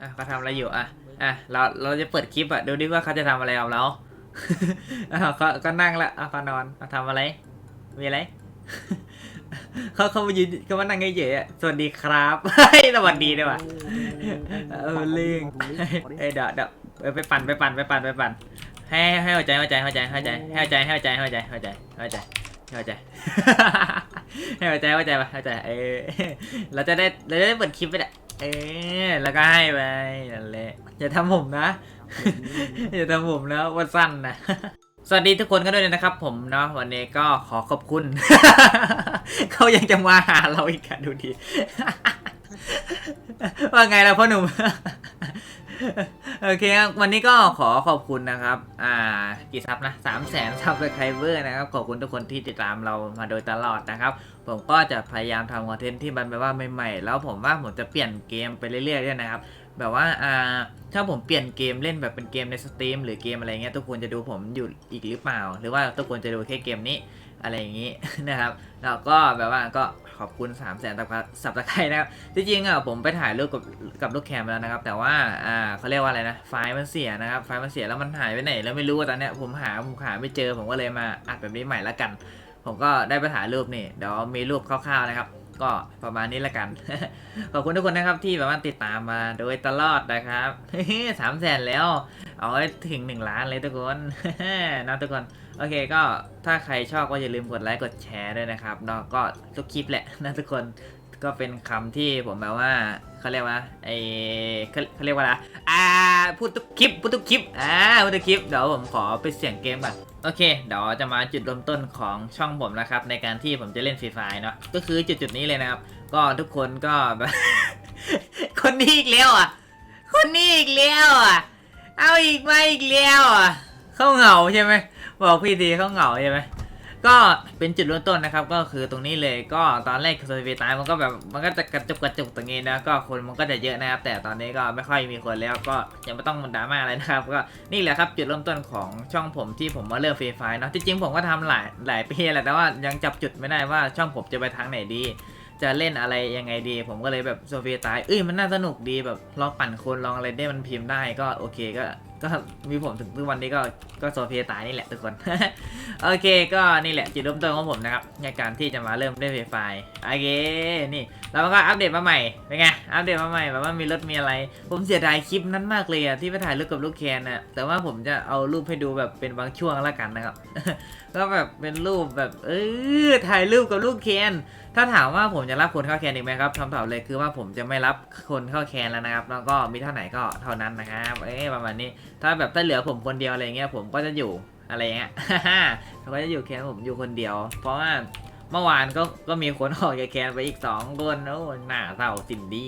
อะเขาทำอะไรอยู่อะอะเราเราจะเปิดคลิปอะดูดิว่าเขาจะทำอะไรกับเราอะเขาก็นั่งละอะเขานอนเขาทำอะไร มีอะไรเขาเขามายืนเขามานั่งเฉยๆอะสวัสดีครับสวัสดีด้วยว่ะเออเลิงเอ้เดี๋ยวเดี๋ยวเออไปปั่นไปปั่นไปปั่นไปปั่นให้ให้หัวใจหัวใจหัวใจหัวใจให้หัวใจให้หัวใจหัวใจหัวใจหัวใจหัวใจให้หัวใจหัวใจไปหัวใจเออเราจะได้เราจะได้เปิดคลิปไปแหละ เอ๊แล้วก็ให้ไปนั่นแหละอย่าทำผมนะ อย่าทำผมนะวันสั้นนะสวัสดีทุกคนกันด้วยนะครับ ผมเนาะวันนี้ก็ขอขอบคุณ เขายังจะมาหาเราอีกอะดูดีว่าไงล่ะพ่อหนุ่ม โอเคครับ วันนี้ก็ขอขอบคุณนะครับ อ่า กี่ซับนะสามแสนซับสไครเบอร์นะครับ ขอบคุณทุกคนที่ติดตามเรามาโดยตลอดนะครับ ผมก็จะพยายามทำคอนเทนต์ที่มันแบบว่าใหม่ๆ แล้วผมว่าผมจะเปลี่ยนเกมไปเรื่อยๆด้วยนะครับ แบบว่า อ่า ถ้าผมเปลี่ยนเกมเล่นแบบเป็นเกมในสตรีมหรือเกมอะไรเงี้ย ทุกคนจะดูผมอยู่อีกหรือเปล่า หรือว่าทุกคนจะดูแค่เกมนี้อะไรอย่างนี้นะครับ แล้วก็แบบว่าก็ ขอบคุณ3 0 0แสนสับตะไคร้นะครับจริงอะผมไปถ่ายรูปกับกับลูกแคมแล้วนะครับ แต่ว่าอ่าเขาเรียกว่าอะไรนะ ไฟล์มันเสียนะครับ ไฟล์มันเสียแล้วมันหายไปไหน แล้วไม่รู้ว่าตอนเนี้ยผมหาผมหาไม่เจอผมก็เลยมาอัดแบบนี้ใหม่ละกัน ผมก็ได้ไปถ่ายรูปนี่เดี๋ยวมีรูปคร่าวๆนะครับ ก็ประมาณนี้ละกัน ขอบคุณทุกคนนะครับที่แบบว่าติดตามมาโดยตลอดนะครับสามแสนแล้ว เอาให้ถึงหนึ่งล้านเลยทุกคนนะทุกคนโอเคก็ถ้าใครชอบก็อย่าลืมกดไลค์กดแชร์ด้วยนะครับเนาะก็ทุกคลิปแหละนะทุกคน ก็เป็นคำที่ผมแบบว่าเขาเรียกว่าไอเขาเขาเรียกว่าอะไรอ่าพูดทุกคลิปพูดทุกคลิปอ่าพูดทุกคลิปเดี๋ยวผมขอไปเสียงเกมก่อนโอเคเดี๋ยวจะมาจุดเริ่มต้นของช่องผมนะครับ ในการที่ผมจะเล่นฟรีไฟเนาะก็คือจุดจุดๆนี้เลยนะครับ ก็ทุกคนก็แบบคนนี้อีกแล้วอะ คนนี้อีกแล้วอะ เอาอีกมาอีกแล้วอะเข้าเหงาใช่ไหมบอกพี่ทีเข้าเหงาใช่ไหม ก็เป็นจุดเริ่มต้นนะครับ ก็คือตรงนี้เลยก็ตอนแรกโซฟีตายมันก็แบบมันก็จะกระจุกกระจุกตรงนี้นะก็คนมันก็จะเยอะนะครับ แต่ตอนนี้ก็ไม่ค่อยมีคนแล้วก็ยังไม่ต้องดราม่าอะไรนะครับก็นี่แหละครับจุดเริ่มต้นของช่องผมที่ผมมาเริ่มฟรีไฟเนาะที่จริงผมก็ทำหลายหลายปีแหละแต่ว่ายังจับจุดไม่ได้ว่าช่องผมจะไปทางไหนดี จะเล่นอะไรยังไงดี ผมก็เลยแบบโซเฟียตายเอ้ยมันน่าสนุกดีแบบลองปั่นคนลองอะไรได้มันพิมพ์ได้ก็โอเคก็ ก็มีผมถึงทุกวันนี้ก็ก็โซเฟียตายนี่แหละทุกคน โอเคก็นี่แหละจุดเริ่มต้นของผมนะครับในการที่จะมาเริ่มเล่นฟรีไฟโอเคนี่ แล้วมันก็อัปเดตมาใหม่เป็นไงอัปเดตมาใหม่แบบว่ามีรถมีอะไร ผมเสียดายคลิปนั้นมากเลยอะที่ไปถ่ายรูปกับลูกแคนน่ะแต่ว่าผมจะเอารูปให้ดูแบบเป็นบางช่วงละกันนะครับ ก็แบบเป็นรูปแบบเออถ่ายรูปกับลูกแคนถ้าถามว่าผมจะรับคนเข้าแคนอีกไหมครับคำตอบเลยคือว่าผมจะไม่รับคนเข้าแคนแล้วนะครับ แล้วก็มีเท่าไหร่ก็เท่านั้นนะครับเอ้ยประมาณนี้ ถ้าแบบถ้าเหลือผมคนเดียวอะไรเงี้ยผมก็จะอยู่อะไรเงี้ยเขาก็จะอยู่แคนผมอยู่คนเดียว เพราะว่า เมื่อวานก็ก็มีคนออกจากแคนไปอีกสองคนโอ้หน้าเศร้าสินดี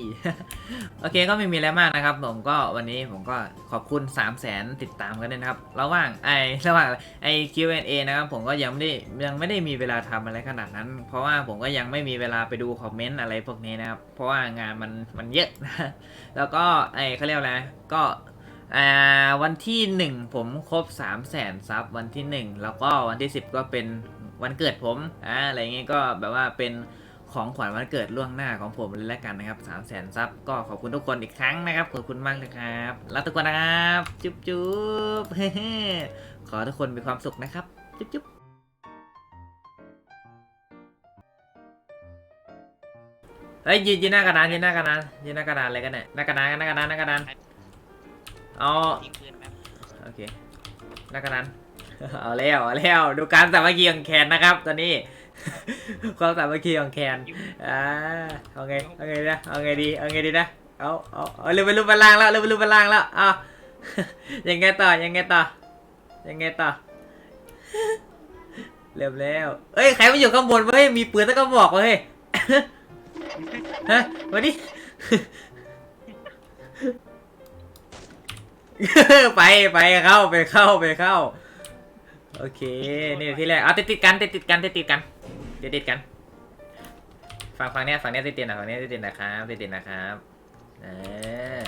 โอเคก็ไม่มีอะไรมากนะครับ ผมก็วันนี้ผมก็ขอบคุณ3 0 0แสนติดตามกันด้วยนะครับ ระหว่างไอระหว่างไอ Q&A นะครับ ผมก็ยังไม่ได้ยังไม่ได้มีเวลาทำอะไรขนาดนั้น เพราะว่าผมก็ยังไม่มีเวลาไปดูคอมเมนต์อะไรพวกนี้นะครับ เพราะว่างานมันมันเยอะแล้วก็ไอเขาเรียกอะไรก็อ่าวันที่ 1 ผมครบ 3 0 0แสนซับวันที่ 1 แล้วก็วันที่ 10 ก็เป็น วันเกิดผมอ่าอะไรเงี้ยก็แบบว่าเป็นของขวัญวันเกิดล่วงหน้าของผมเลยแล้วกันนะครับ3 0 0แสนซับก็ขอบคุณทุกคนอีกครั้งนะครับ ขอบคุณมากเลยครับรักทุกคนนะครับ จุ๊บจุ๊บขอทุกคนมีความสุขนะครับ จุ๊บจุ๊บเฮ้ยยืนยืนหน้ากระดานยืนหน้ากระดานยืนหน้ากระดานอะไรกันเนี่ยหน้ากระดานหน้ากระดานหน้ากระดานเอาทิ้งปืนแป๊บโอเคหน้ากระดาน เอาแล้วเอาแล้วดูการสามัคคีของแคนนะครับ ตอนนี้ ความสามัคคีของแคนอ่าเอาไงเอาไงนะเอาไงดีเอาไงดีนะเอาเอาเอาเร็วไปรูปบนล่างแล้วเร็วไปรูปบนล่างแล้วอ้ายังไงต่อยังไงต่อยังไงต่อเร็วแล้วเอ้ยใครมาอยู่ข้างบนวะเฮ้ยมีปืนแล้วก็บอกวะเฮ้ยฮะมาดิไปไปเข้าไปเข้าไปเข้า โอเค นี่ที่แรกเอาติดติดๆกันติดติดๆกันติดติดๆกันติดติดๆกัน ฝั่งฝั่งเนี้ยฝั่งเนี้ยติดติดๆนะฝั่งเนี้ยติดติดๆนะครับติดติดๆนะครับเออ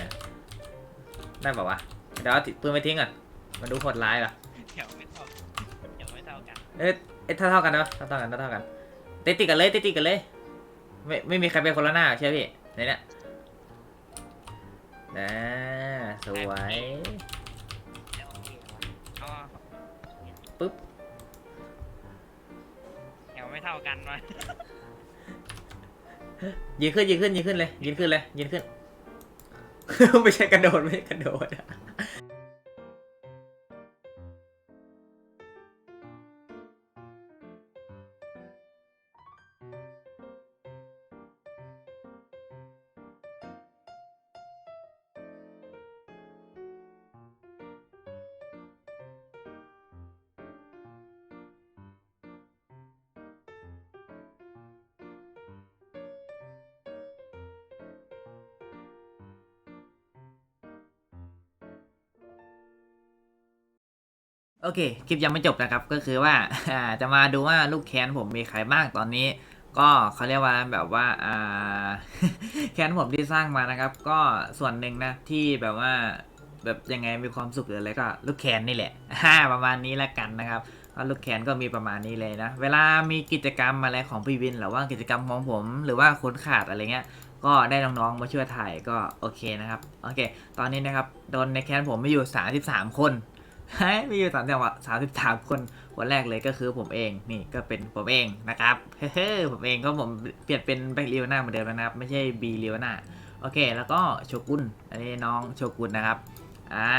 ได้ป่าวะเดี๋ยวเอาติดปืนไปทิ้งก่อนมาดูโหดร้ายก่อนเดี๋ยวไม่เท่าเดี๋ยวไม่เท่ากันเอ้ยเอ้ยเท่าเท่าๆกันเนาะเท่าเท่าๆกันเท่าเท่าๆกันติดติดๆกันเลยติดติดๆกันเลย ไม่ไม่มีใครเป็นคนละหน้าเชื่อพี่ในเนี้ยนะสวย เท่ากันวะยืนขึ้นยืนขึ้นยืนขึ้นเลยยืนขึ้นเลยยืนขึ้น ไม่ใช่กระโดดไม่ใช่กระโดด โอเค คลิปยังไม่จบนะครับ ก็คือว่าจะมาดูว่าลูกแคนผมมีใครบ้างตอนนี้ ก็เขาเรียกว่าแบบว่าแคนผมที่สร้างมานะครับ ก็ส่วนหนึ่งนะที่แบบว่าแบบยังไงมีความสุขหรืออะไรก็ลูกแคนนี่แหละฮ่าประมาณนี้ละกันนะครับก็ลูกแคนก็มีประมาณนี้เลยนะ เวลามีกิจกรรมอะไรของพี่วิน หรือว่ากิจกรรมของผม หรือว่าคนขาดอะไรเงี้ย ก็ได้น้องๆมาช่วยถ่ายก็โอเคนะครับ โอเค ตอนนี้นะครับโดนในแคนผมไม่อยู่ 33 คน มีอยู่สามจังหวะสามสิบสามคนคนแรกเลยก็คือผมเองนี่ก็เป็นผมเองนะครับเฮ้ยผมเองก็ผมเปลี่ยนเป็นแบ็คเลียวนาเหมือนเดิมนะครับ ไม่ใช่บีเลียวนาโอเค แล้วก็โชกุนอันนี้น้องโชกุนนะครับอ่า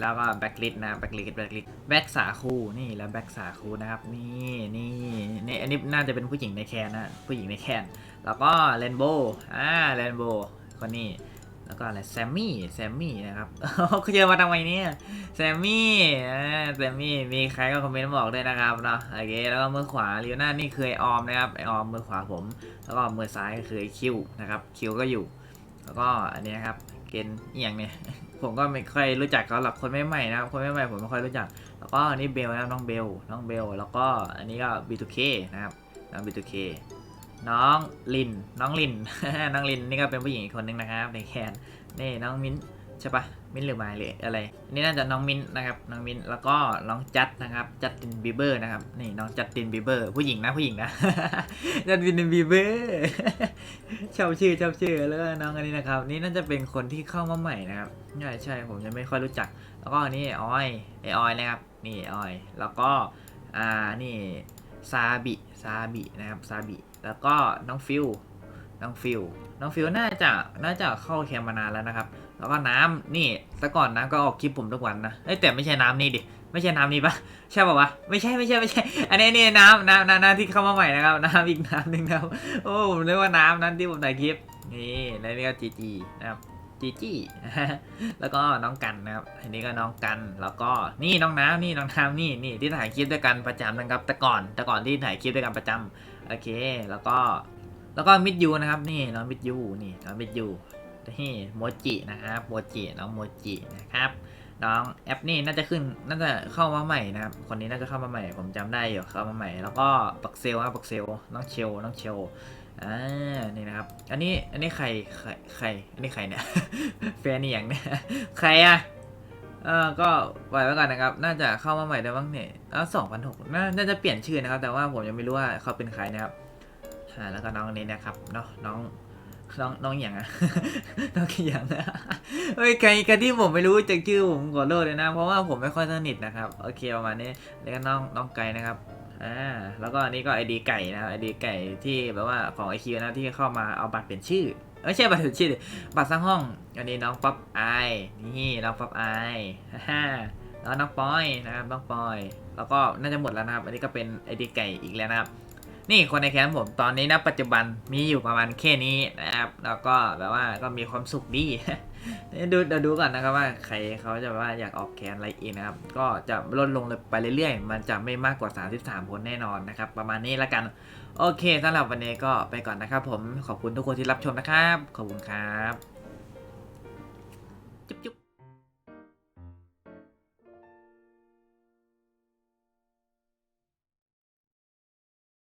แล้วก็แบ็คลิสนะแบ็คลิสแบ็คลิสแบ็คสาคูนี่แล้วแบ็คสาคูนะครับนี่นี่นี่อันนี้น่าจะเป็นผู้หญิงในแคนนะผู้หญิงในแคนแล้วก็เรนโบว์อ่าเรนโบว์คนนี้ แล้วก็อะไรแซมมี่แซมมี่นะครับเขาเจอมาทำไมเนี่ยแซมมี่แซมมี่มีใครก็คอมเมนต์บอกด้วยนะครับเนาะโอเคแล้วก็มือขวาเลียวหน้านี่คือไอออมนะครับไอออมมือขวาผม แล้วก็มือซ้ายก็คือไอคิวนะครับคิวก็อยู่ แล้วก็อันนี้ครับเกณฑ์อหย่างเนี่ยผมก็ไม่ค่อยรู้จักเขาหรอกคนไม่ใหม่นะครับคนไม่ใหม่ผมไม่ค่อยรู้จัก แล้วก็อันนี้เบลนะครับน้องเบลน้องเบลแล้วก็อันนี้ก็ B2K นะครับน้อง B2K น้องลิน น้องลิน น้องลินนี่ก็เป็นผู้หญิงอีกคนนึงนะครับในแคนนี่น้องมิ้นใช่ปะมิ้นหรือไมาหรืออะไร นี่น่าจะน้องมิ้นนะครับ น้องมิ้นแล้วก็น้องจัดนะครับ จัดตินบีเบอร์นะครับ นี่น้องจัดตินบีเบอร์ ผู้หญิงนะผู้หญิงนะ จัดตินบีเบอร์ชอบชื่อชอบชื่อแล้วน้องอันนี้นะครับ นี่น่าจะเป็นคนที่เข้ามาใหม่นะครับ ใช่ใช่ผมยังไม่ค่อยรู้จัก แล้วก็อันนี้ออยไอออยนะครับ นี่ออย แล้วก็ อ่า นี่ ซาบิซาบินะครับซาบิแล้วก็น้องฟิวน้องฟิวน้องฟิวน่าจะน่าจะเข้าแคมมานานแล้วนะครับ แล้วก็น้ำนี่แต่ก่อนน้ำก็ออกคลิปผมทุกวันนะเอ้ยแต่ไม่ใช่น้ำนี่ดิไม่ใช่น้ำนี่ปะใช่ป่าวะไม่ใช่ไม่ใช่ไม่ใช่ อันนี้นี่น้ำน้ำน้ำนำที่เข้ามาใหม่นะครับน้ำอีกน้ำหนึ่งครับโอ้ผมเรียกว่าน้ำนั้นที่ผมถ่ายคลิปนี่แล้วนี่ก็จีจีนะครับ จีจี้แล้วก็น้องกันนะครับอันนี้ก็น้องกันแล้วก็นี่น้องน้ำนี่น้องน้ำนี่นี่ที่ถ่ายคลิปด้วยกันประจำนะครับ แต่ก่อนแต่ก่อนที่ถ่ายคลิปด้วยกันประจำโอเค แล้วก็แล้วก็มิดยูนะครับ นี่น้องมิดยูนี่น้องมิดยูนี่โมจินะครับโมจิน้องโมจินะครับน้องแอปนี่น่าจะขึ้นน่าจะเข้ามาใหม่นะครับ คนนี้น่าจะเข้ามาใหม่ ผมจำได้อยู่เข้ามาใหม่ แล้วก็ปักเซลครับปักเซลน้องเชลน้องเชล อ่านี่นะครับ อันนี้ อันนี้ใคร ใคร ใคร อันนี้ใครเนี่ย แฟนนี่อย่างเนี่ย ใครอะเออก็ปล่อยไว้ก่อนนะครับ น่าจะเข้ามาใหม่ได้บ้างเนี่ยแล้วสองพันหกน่าจะเปลี่ยนชื่อนะครับ แต่ว่าผมยังไม่รู้ว่าเขาเป็นใครนะครับอ่าแล้วก็น้องนี้นะครับ เนาะ น้องน้องน้องอย่างอะน้องอย่างอะเฮ้ยใครใครที่ผมไม่รู้จากชื่อผมขอโทษเลยนะ เพราะว่าผมไม่ค่อยสนิทนะครับ โอเคประมาณนี้ แล้วก็น้องน้องไก่นะครับ อ่าแล้วก็อันนี้ก็ไอดีไก่นะครับไอดีไก่ที่แบบว่าของไอคิวนะที่เข้ามาเอาบัตรเปลี่ยนชื่อไม่ใช่บัตรเปลี่ยนชื่อบัตรสร้างห้อง อันนี้น้องป๊อปไอนี่น้องป๊อปไอฮ่าแล้วน้องปอยนะครับน้องปอย แล้วก็น่าจะหมดแล้วนะครับ อันนี้ก็เป็นไอดีไก่อีกแล้วนะครับนี่คนในแคมป์ผมตอนนี้นะปัจจุบันมีอยู่ประมาณแค่นี้นะครับ แล้วก็แบบว่าก็มีความสุขดี ดูเดี๋ยวดูก่อนนะครับว่าใครเขาจะว่าอยากออกแคนอะไรอีกนะครับ ก็จะลดลงไปเรื่อยๆ มันจะไม่มากกว่า 33 คนแน่นอนนะครับ ประมาณนี้ละกัน โอเคสำหรับวันนี้ก็ไปก่อนนะครับผม ขอบคุณทุกคนที่รับชมนะครับ ขอบคุณครับ จุ๊บ